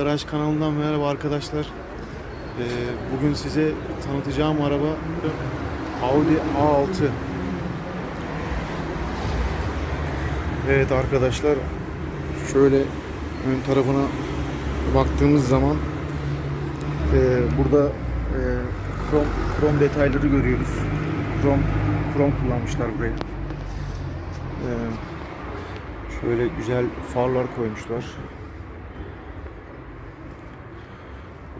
Garaj kanalından merhaba arkadaşlar. Ee, bugün size tanıtacağım araba Audi A6. Evet arkadaşlar şöyle ön tarafına baktığımız zaman e, burada e, krom, krom detayları görüyoruz. Krom, krom kullanmışlar buraya. E, şöyle güzel farlar koymuşlar.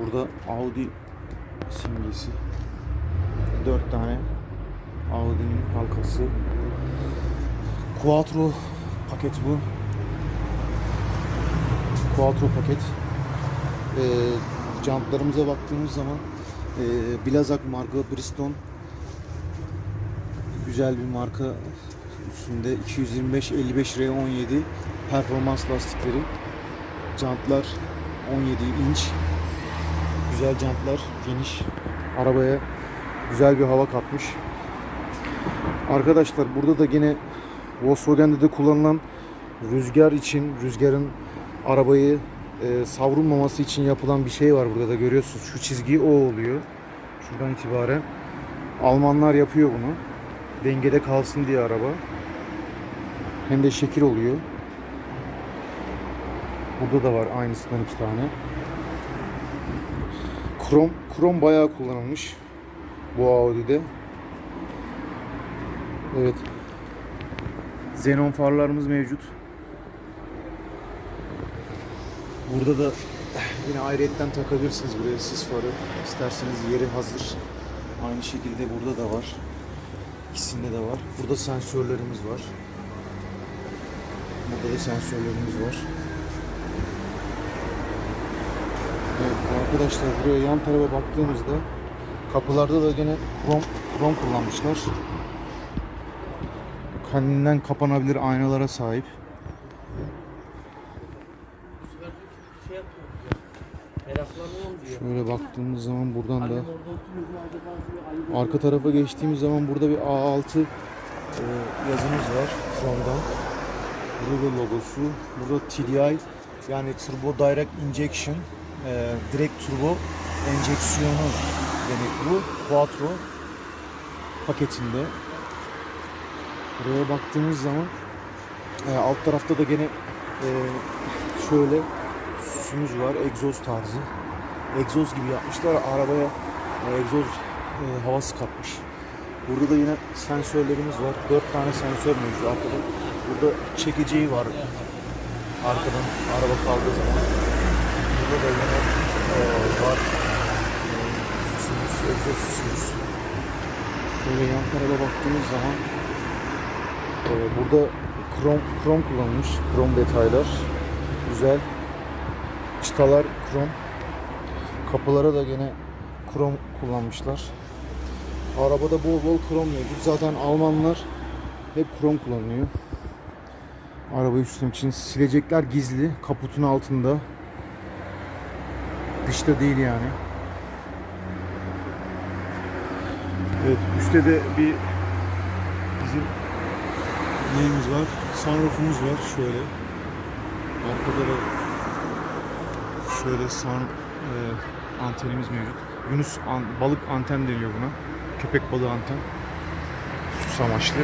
Burada Audi simgesi. 4 tane Audi'nin halkası. Quattro paket bu. Quattro paket. Ee, jantlarımıza baktığımız zaman e, Blazak marka Bridgestone güzel bir marka üstünde 225 55 R17 performans lastikleri jantlar 17 inç güzel jantlar geniş. Arabaya güzel bir hava katmış. Arkadaşlar burada da yine Volkswagen'de de kullanılan rüzgar için rüzgarın arabayı e, savrulmaması için yapılan bir şey var burada da görüyorsunuz. Şu çizgi o oluyor. Şuradan itibaren. Almanlar yapıyor bunu. Dengede kalsın diye araba. Hem de şekil oluyor. Burada da var aynısından iki tane Krom, krom bayağı kullanılmış bu Audi'de. Evet. Xenon farlarımız mevcut. Burada da yine ayrıyetten takabilirsiniz buraya sis farı. İsterseniz yeri hazır. Aynı şekilde burada da var. İkisinde de var. Burada sensörlerimiz var. Burada da sensörlerimiz var. Evet, arkadaşlar buraya yan tarafa baktığımızda kapılarda da gene krom, krom kullanmışlar. Kendinden kapanabilir aynalara sahip. şey. Şöyle baktığımız zaman buradan da arka tarafa geçtiğimiz zaman burada bir A6 e, yazımız var Chrome'dan. Burada da logosu. Burada TDI yani Turbo Direct Injection e, direkt turbo enjeksiyonu demek bu. Quattro paketinde. Buraya baktığımız zaman e, alt tarafta da gene e, şöyle süsümüz var. Egzoz tarzı. Egzoz gibi yapmışlar. Arabaya e, egzoz e, havası katmış. Burada da yine sensörlerimiz var. Dört tane sensör mevcut arkada. Burada çekeceği var. Arkadan araba kaldığı zaman. Burada da yine e, var. Süsümüz, egzoz süsümüz. Şöyle yan tarafa baktığımız zaman e, burada krom, krom kullanılmış. Krom detaylar. Güzel. Çıtalar krom. Kapılara da gene krom kullanmışlar. Arabada bol bol krom mevcut. Zaten Almanlar hep krom kullanıyor. Arabayı süslemek için silecekler gizli. Kaputun altında. Dışta değil yani. Evet üstte de bir bizim neyimiz var? Sunroofumuz var şöyle. Arkada da şöyle sun e, antenimiz mevcut. Yunus an- balık anten deniyor buna. Köpek balığı anten. Sus amaçlı.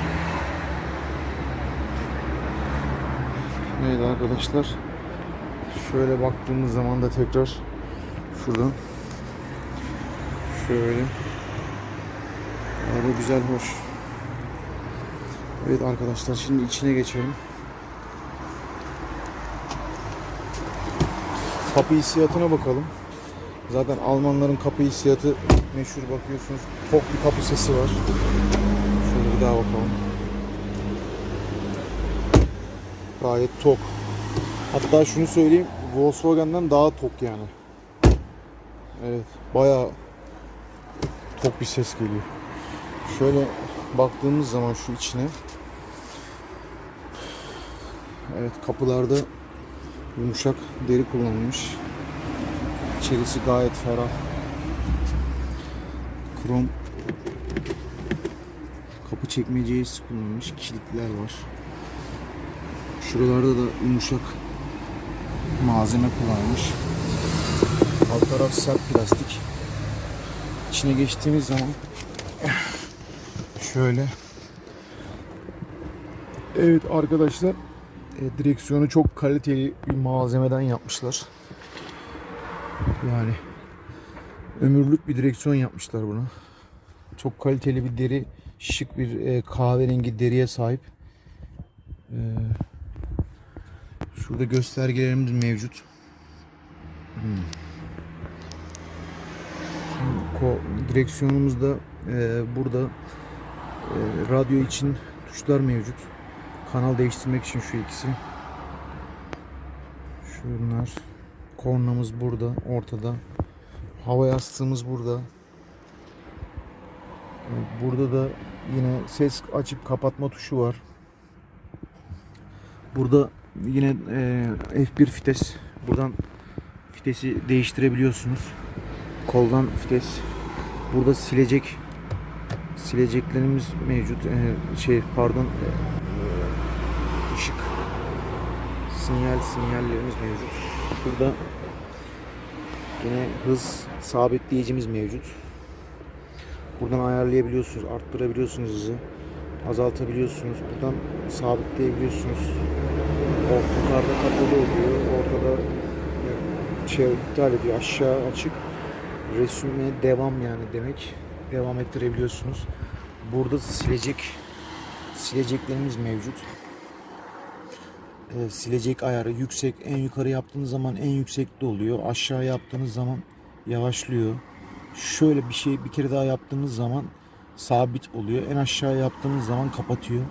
Evet arkadaşlar. Şöyle baktığımız zaman da tekrar şuradan şöyle Araba güzel hoş. Evet arkadaşlar şimdi içine geçelim. Kapı hissiyatına bakalım. Zaten Almanların kapı hissiyatı meşhur bakıyorsunuz. Tok bir kapı sesi var. Şöyle bir daha bakalım. Gayet tok. Hatta şunu söyleyeyim. Volkswagen'den daha tok yani. Evet. Bayağı tok bir ses geliyor. Şöyle baktığımız zaman şu içine Evet kapılarda yumuşak deri kullanılmış. İçerisi gayet ferah. Krom kapı çekmecesi kullanılmış. Kilitler var. Şuralarda da yumuşak malzeme kullanılmış. taraf sert plastik. İçine geçtiğimiz zaman şöyle Evet arkadaşlar e, direksiyonu çok kaliteli bir malzemeden yapmışlar. Yani ömürlük bir direksiyon yapmışlar buna. Çok kaliteli bir deri, şık bir e, kahverengi deriye sahip. E, şurada göstergelerimiz mevcut. Hmm. Ko- direksiyonumuzda e, burada e, radyo için tuşlar mevcut. Kanal değiştirmek için şu ikisi. Şunlar. Kornamız burada, ortada. Hava yastığımız burada. Burada da yine ses açıp kapatma tuşu var. Burada yine e, F1 vites. Buradan vitesi değiştirebiliyorsunuz. Koldan vites. Burada silecek sileceklerimiz mevcut. E, şey pardon e, ışık sinyal sinyallerimiz mevcut. Burada yine hız sabitleyicimiz mevcut. Buradan ayarlayabiliyorsunuz, arttırabiliyorsunuz hızı, azaltabiliyorsunuz. Buradan sabitleyebiliyorsunuz. Ortalarda kapalı oluyor, ortada e, şey iptal ediyor, aşağı açık. Resüme devam yani demek. Devam ettirebiliyorsunuz. Burada silecek sileceklerimiz mevcut. Ee, silecek ayarı yüksek, en yukarı yaptığınız zaman en yüksekte oluyor. Aşağı yaptığınız zaman yavaşlıyor. Şöyle bir şey bir kere daha yaptığınız zaman sabit oluyor. En aşağı yaptığınız zaman kapatıyor.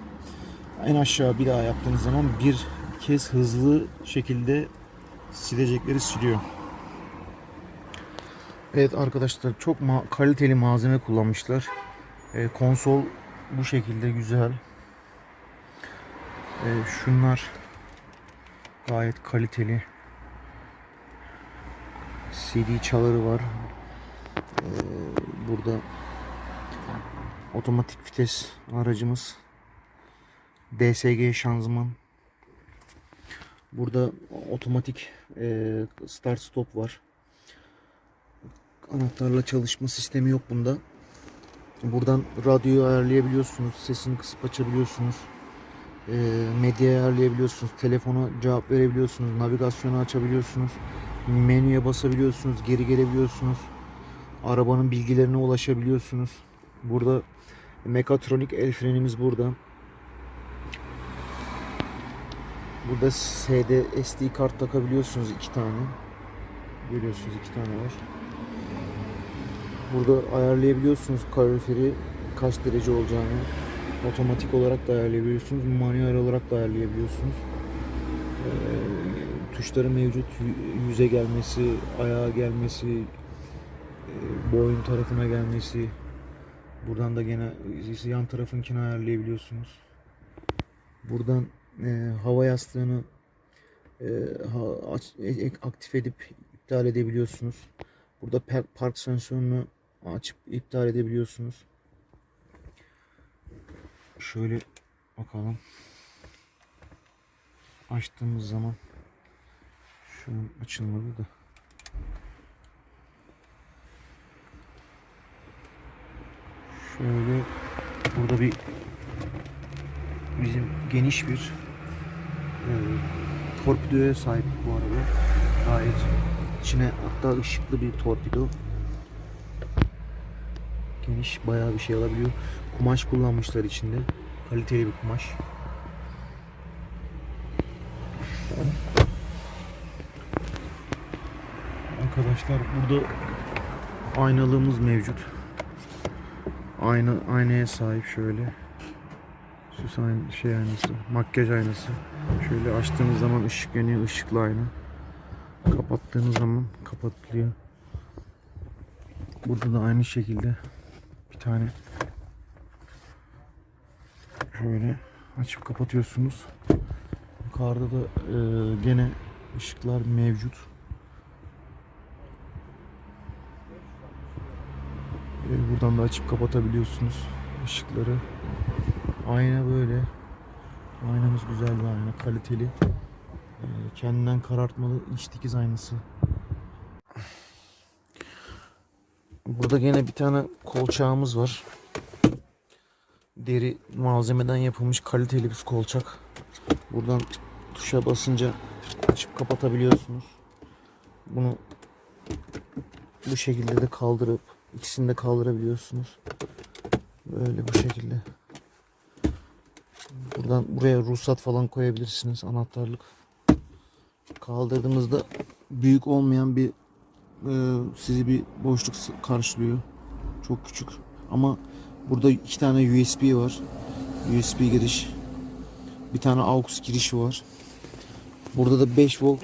En aşağı bir daha yaptığınız zaman bir kez hızlı şekilde silecekleri siliyor. Evet arkadaşlar çok ma- kaliteli malzeme kullanmışlar. Ee, konsol bu şekilde güzel. Ee, şunlar gayet kaliteli. CD çaları var. Ee, burada otomatik vites aracımız. DSG şanzıman. Burada otomatik e, start stop var. Anahtarla çalışma sistemi yok bunda. Buradan radyoyu ayarlayabiliyorsunuz. Sesini kısıp açabiliyorsunuz. E, medyayı ayarlayabiliyorsunuz. Telefona cevap verebiliyorsunuz. Navigasyonu açabiliyorsunuz. Menüye basabiliyorsunuz. Geri gelebiliyorsunuz. Arabanın bilgilerine ulaşabiliyorsunuz. Burada mekatronik el frenimiz burada. Burada SD, SD kart takabiliyorsunuz iki tane. Görüyorsunuz iki tane var. Burada ayarlayabiliyorsunuz kaloriferi kaç derece olacağını. Otomatik olarak da ayarlayabiliyorsunuz. Manuel olarak da ayarlayabiliyorsunuz. Ee, tuşları mevcut. Yü- Yüze gelmesi, ayağa gelmesi, e, boyun tarafına gelmesi. Buradan da gene yan tarafınkini ayarlayabiliyorsunuz. Buradan e, hava yastığını e, ha- aç- e- e- aktif edip iptal edebiliyorsunuz. Burada per- park sensörünü açıp iptal edebiliyorsunuz. Şöyle bakalım. Açtığımız zaman şu an açılmadı da. Şöyle burada bir bizim geniş bir e, torpidoya sahip bu araba. Gayet içine hatta ışıklı bir torpido. Geniş bayağı bir şey alabiliyor. Kumaş kullanmışlar içinde. Kaliteli bir kumaş. Arkadaşlar burada aynalığımız mevcut. Ayna aynaya sahip şöyle. Süs aynı şey aynası, makyaj aynası. Şöyle açtığınız zaman ışık yanıyor, ışıklı ayna. Kapattığınız zaman kapatılıyor. Burada da aynı şekilde tane şöyle açıp kapatıyorsunuz. Yukarıda da e, gene ışıklar mevcut. E, buradan da açıp kapatabiliyorsunuz ışıkları. Ayna böyle. Aynamız güzel bir ayna, kaliteli. E, kendinden karartmalı iç dikiz aynası. Burada gene bir tane kolçağımız var. Deri malzemeden yapılmış kaliteli bir kolçak. Buradan tuşa basınca açıp kapatabiliyorsunuz. Bunu bu şekilde de kaldırıp ikisini de kaldırabiliyorsunuz. Böyle bu şekilde. Buradan buraya ruhsat falan koyabilirsiniz. Anahtarlık. Kaldırdığınızda büyük olmayan bir sizi bir boşluk karşılıyor. Çok küçük. Ama burada iki tane USB var. USB giriş. Bir tane AUX girişi var. Burada da 5 volt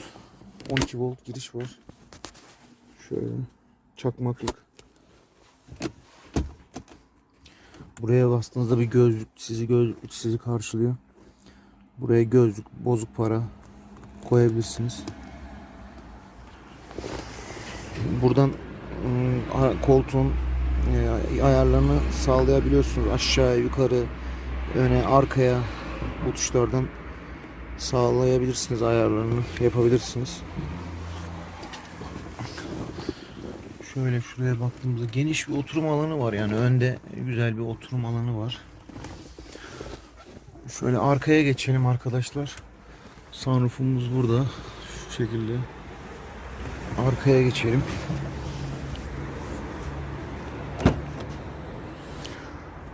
12 volt giriş var. Şöyle çakmaklık. Buraya bastığınızda bir gözlük sizi gözlük sizi karşılıyor. Buraya gözlük, bozuk para koyabilirsiniz. Buradan a- koltuğun e, ayarlarını sağlayabiliyorsunuz. Aşağı, yukarı, öne, arkaya bu tuşlardan sağlayabilirsiniz ayarlarını yapabilirsiniz. Şöyle şuraya baktığımızda geniş bir oturum alanı var yani önde güzel bir oturum alanı var. Şöyle arkaya geçelim arkadaşlar. Sunroofumuz burada şu şekilde. Arkaya geçelim.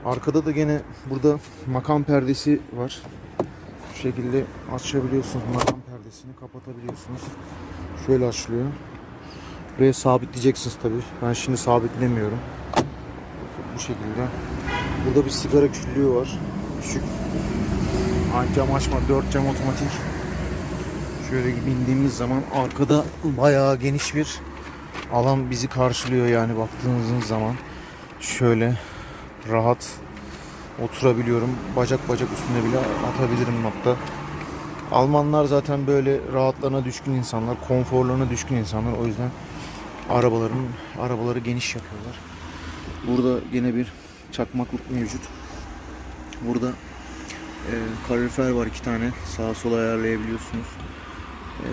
Arkada da gene burada makam perdesi var. Şu şekilde açabiliyorsunuz makam perdesini kapatabiliyorsunuz. Şöyle açılıyor. Buraya sabitleyeceksiniz tabii. Ben şimdi sabitlemiyorum. Bu şekilde. Burada bir sigara küllüğü var. Küçük. Cam açma, 4 cam otomatik. Şöyle bindiğimiz zaman arkada bayağı geniş bir alan bizi karşılıyor yani baktığınız zaman. Şöyle rahat oturabiliyorum. Bacak bacak üstüne bile atabilirim hatta. Almanlar zaten böyle rahatlarına düşkün insanlar, konforlarına düşkün insanlar. O yüzden arabaların arabaları geniş yapıyorlar. Burada yine bir çakmaklık mevcut. Burada e, kalorifer var iki tane. Sağa sola ayarlayabiliyorsunuz. E,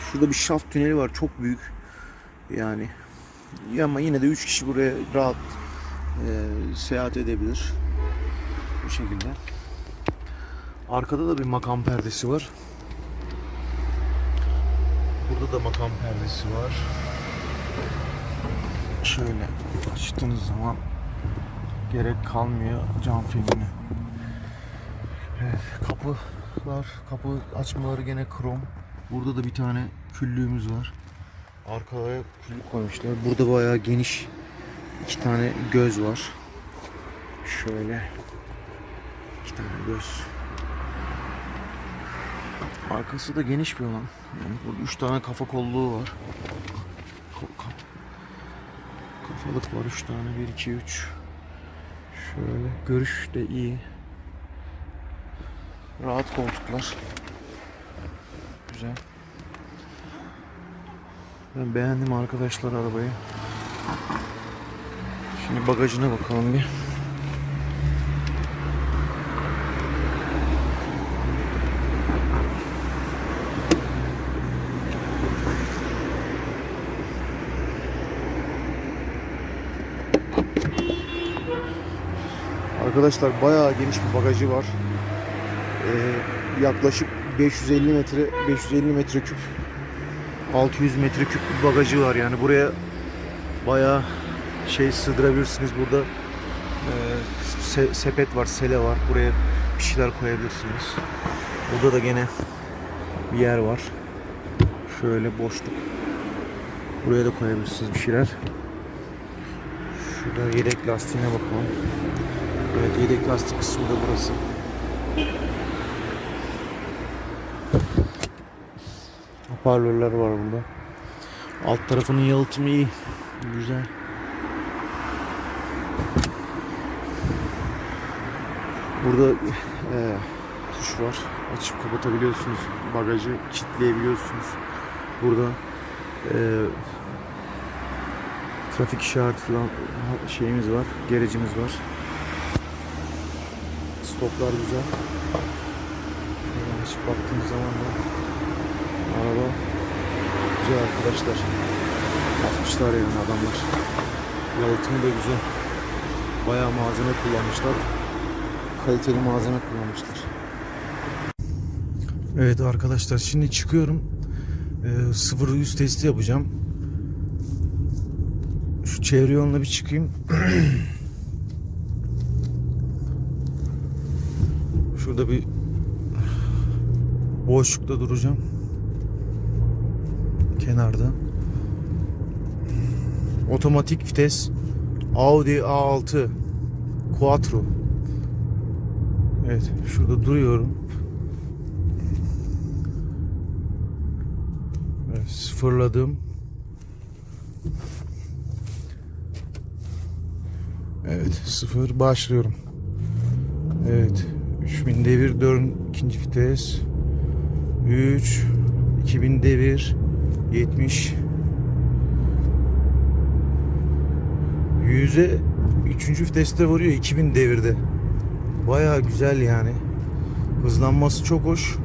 şurada bir şaft tüneli var. Çok büyük. Yani ya ama yine de 3 kişi buraya rahat e, seyahat edebilir. Bu şekilde. Arkada da bir makam perdesi var. Burada da makam perdesi var. Şöyle açtığınız zaman gerek kalmıyor cam filmine. Evet, kapılar, kapı açmaları gene krom. Burada da bir tane küllüğümüz var. Arkaya küllük koymuşlar. Burada bayağı geniş iki tane göz var. Şöyle iki tane göz. Arkası da geniş bir alan. Yani burada üç tane kafa kolluğu var. Kafalık var üç tane. Bir, iki, üç. Şöyle görüş de iyi. Rahat koltuklar. Güzel. Ben beğendim arkadaşlar arabayı. Şimdi bagajına bakalım bir. Arkadaşlar bayağı geniş bir bagajı var. Ee, yaklaşık 550 metre 550 metre küp 600 metre küp bir bagajı var. Yani buraya bayağı şey sığdırabilirsiniz burada. E, se- sepet var sele var. Buraya bir şeyler koyabilirsiniz. Burada da gene bir yer var. Şöyle boşluk. Buraya da koyabilirsiniz bir şeyler. Şurada yedek lastiğine bakalım. Evet yedek lastik kısmı da burası hoparlörler var burada alt tarafının yalıtımı iyi güzel Burada e, tuş var. Açıp kapatabiliyorsunuz. Bagajı kilitleyebiliyorsunuz. Burada e, trafik işareti falan şeyimiz var. Gerecimiz var. Stoplar güzel. Baktığınız zaman da araba güzel arkadaşlar. Yapmışlar yani adamlar. Yalıtımı da güzel. Bayağı malzeme kullanmışlar. Kaliteli malzeme kullanmışlar. Evet arkadaşlar şimdi çıkıyorum. Ee, 0 100 testi yapacağım. Şu çevre yoluna bir çıkayım. Şurada bir boşlukta duracağım. Kenarda. Otomatik vites Audi A6 Quattro. Evet, şurada duruyorum. Evet, sıfırladım. Evet, sıfır başlıyorum. Evet, 3000 devir, 4 ikinci vites. 3 2000 devir 70 Yüze 3. viteste varıyor 2000 devirde. Baya güzel yani. Hızlanması çok hoş.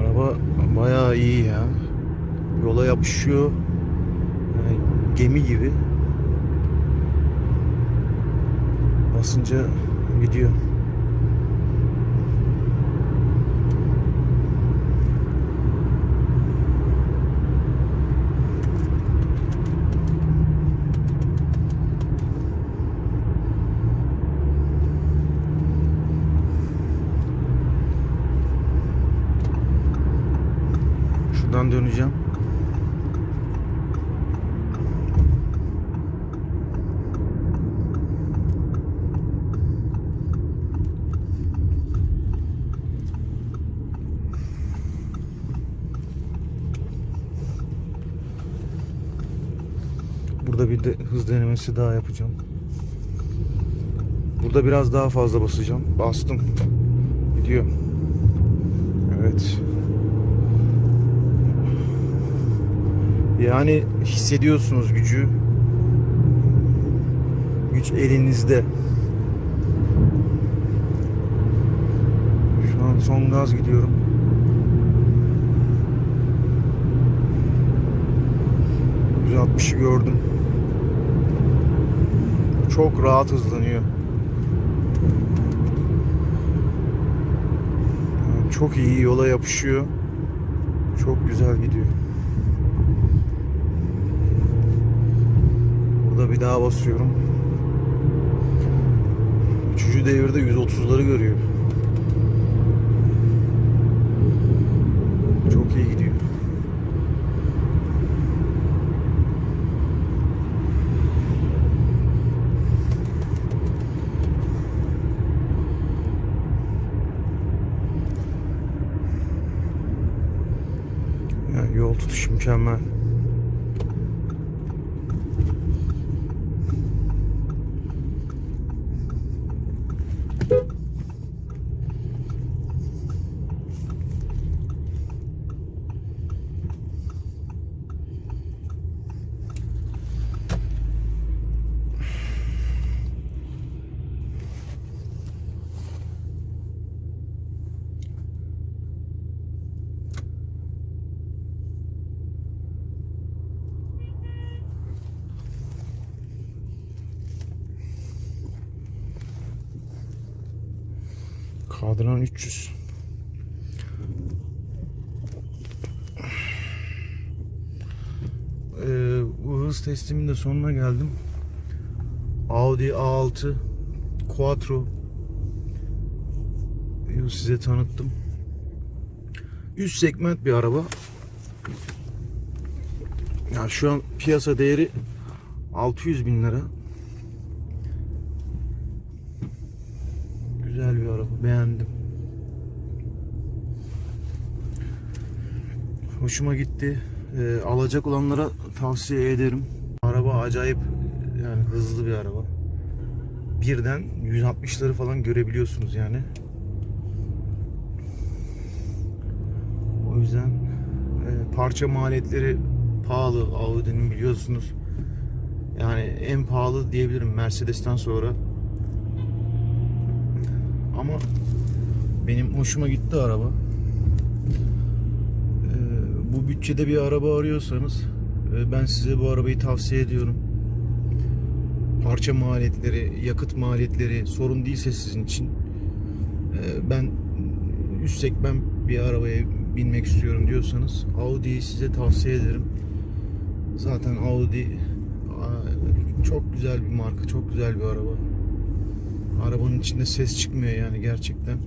Araba bayağı iyi ya. Yola yapışıyor. Yani gemi gibi. Basınca gidiyor. Şuradan döneceğim. Burada bir de hız denemesi daha yapacağım. Burada biraz daha fazla basacağım. Bastım. Gidiyor. Evet. Yani hissediyorsunuz gücü. Güç elinizde. Şu an son gaz gidiyorum. %60'ı gördüm. Çok rahat hızlanıyor. Çok iyi yola yapışıyor. Çok güzel gidiyor. Burada bir daha basıyorum. Üçüncü devirde 130'ları görüyor. Çok iyi gidiyor. Yani yol tutuş mükemmel. Kadran 300. Ee, bu hız testimin de sonuna geldim. Audi A6 Quattro size tanıttım. Üst segment bir araba. Ya şu an piyasa değeri 600 bin lira. Güzel bir araba. Beğendim. Hoşuma gitti. Ee, alacak olanlara tavsiye ederim. Araba acayip yani hızlı bir araba. Birden 160'ları falan görebiliyorsunuz yani. O yüzden e, parça maliyetleri pahalı Audi'nin biliyorsunuz. Yani en pahalı diyebilirim Mercedes'ten sonra. Ama benim hoşuma gitti araba. Ee, bu bütçede bir araba arıyorsanız e, ben size bu arabayı tavsiye ediyorum. Parça maliyetleri, yakıt maliyetleri sorun değilse sizin için e, ben üst segment bir arabaya binmek istiyorum diyorsanız Audi'yi size tavsiye ederim. Zaten Audi çok güzel bir marka, çok güzel bir araba. Arabanın içinde ses çıkmıyor yani gerçekten.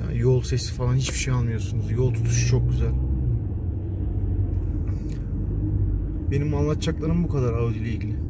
Yani yol sesi falan hiçbir şey almıyorsunuz. Yol tutuşu çok güzel. Benim anlatacaklarım bu kadar Audi ile ilgili.